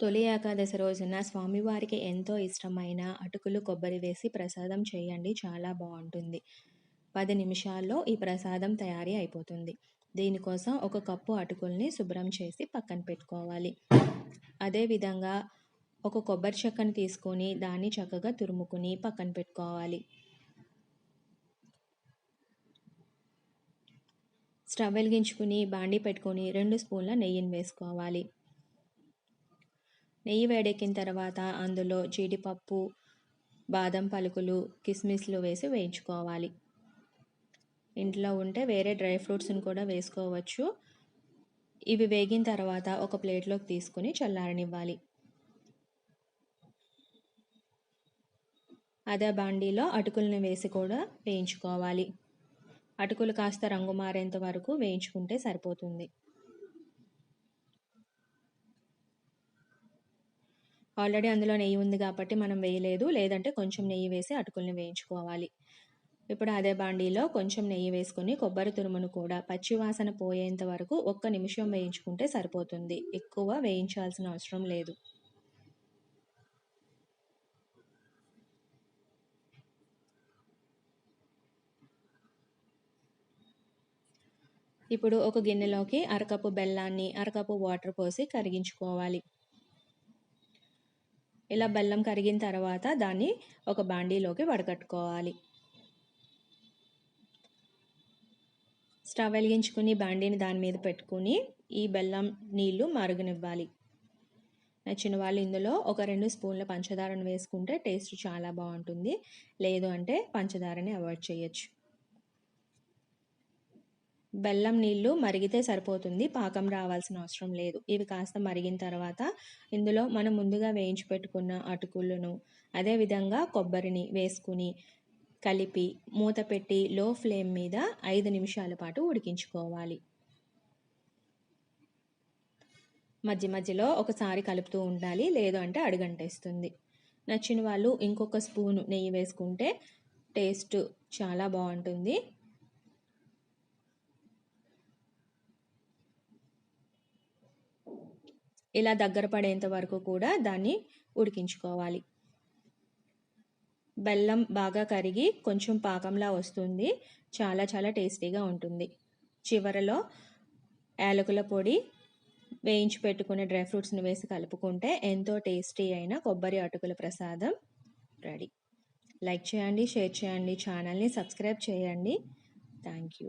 తొలి ఏకాదశి రోజున స్వామివారికి ఎంతో ఇష్టమైన అటుకులు కొబ్బరి వేసి ప్రసాదం చేయండి. చాలా బాగుంటుంది. పది నిమిషాల్లో ఈ ప్రసాదం తయారీ అయిపోతుంది. దీనికోసం ఒక కప్పు అటుకుల్ని శుభ్రం చేసి పక్కన పెట్టుకోవాలి. అదేవిధంగా ఒక కొబ్బరి చెక్కని తీసుకొని దాన్ని చక్కగా తురుముకుని పక్కన పెట్టుకోవాలి. స్టవ్ వెలిగించుకుని బాండి పెట్టుకొని రెండు స్పూన్ల నెయ్యిని వేసుకోవాలి. నెయ్యి వేడెక్కిన తర్వాత అందులో జీడిపప్పు బాదం పలుకులు కిస్మిస్లు వేసి వేయించుకోవాలి. ఇంట్లో ఉంటే వేరే డ్రై ఫ్రూట్స్ని కూడా వేసుకోవచ్చు. ఇవి వేగిన తర్వాత ఒక ప్లేట్లోకి తీసుకుని చల్లారనివ్వాలి. అదే బాండీలో అటుకులను వేసి కూడా వేయించుకోవాలి. అటుకులు కాస్త రంగు మారేంత వరకు వేయించుకుంటే సరిపోతుంది. ఆల్రెడీ అందులో నెయ్యి ఉంది కాబట్టి మనం వేయలేదు. లేదంటే కొంచెం నెయ్యి వేసి అటుకుల్ని వేయించుకోవాలి. ఇప్పుడు అదే బాండీలో కొంచెం నెయ్యి వేసుకుని కొబ్బరి తురుమును కూడా పచ్చివాసన పోయేంత వరకు ఒక్క నిమిషం వేయించుకుంటే సరిపోతుంది. ఎక్కువ వేయించాల్సిన అవసరం లేదు. ఇప్పుడు ఒక గిన్నెలోకి అరకప్పు బెల్లాన్ని అరకప్పు వాటర్ పోసి కరిగించుకోవాలి. ఇలా బెల్లం కరిగిన తర్వాత దాన్ని ఒక బాండీలోకి వడకట్టుకోవాలి. స్టవ్ వెలిగించుకుని బాండీని దాని మీద పెట్టుకుని ఈ బెల్లం నీళ్ళు మరుగునివ్వాలి. నచ్చిన వాళ్ళు ఇందులో ఒక రెండు స్పూన్ల పంచదారను వేసుకుంటే టేస్ట్ చాలా బాగుంటుంది. లేదు అంటే పంచదారని అవాయిడ్ చేయొచ్చు. బెల్లం నీళ్ళు మరిగితే సరిపోతుంది పాకం రావాల్సిన అవసరం లేదు. ఇవి కాస్త మరిగిన తర్వాత ఇందులో మనం ముందుగా వేయించి పెట్టుకున్న అటుకులను అదేవిధంగా కొబ్బరిని వేసుకుని కలిపి మూత పెట్టి లో ఫ్లేమ్ మీద ఐదు నిమిషాల పాటు ఉడికించుకోవాలి. మధ్య మధ్యలో ఒకసారి కలుపుతూ ఉండాలి లేదు అంటే అడుగంటేస్తుంది. నచ్చిన వాళ్ళు ఇంకొక స్పూను నెయ్యి వేసుకుంటే టేస్ట్ చాలా బాగుంటుంది. ఇలా దగ్గర పడేంత వరకు కూడా దాన్ని ఉడికించుకోవాలి. బెల్లం బాగా కరిగి కొంచెం పాకంలా వస్తుంది. చాలా చాలా టేస్టీగా ఉంటుంది. చివరలో యాలకుల పొడి వేయించి పెట్టుకునే డ్రై ఫ్రూట్స్ని వేసి కలుపుకుంటే ఎంతో టేస్టీ అయిన కొబ్బరి అటుకుల ప్రసాదం రెడీ. లైక్ చేయండి షేర్ చేయండి ఛానల్ని సబ్స్క్రైబ్ చేయండి. Thank you.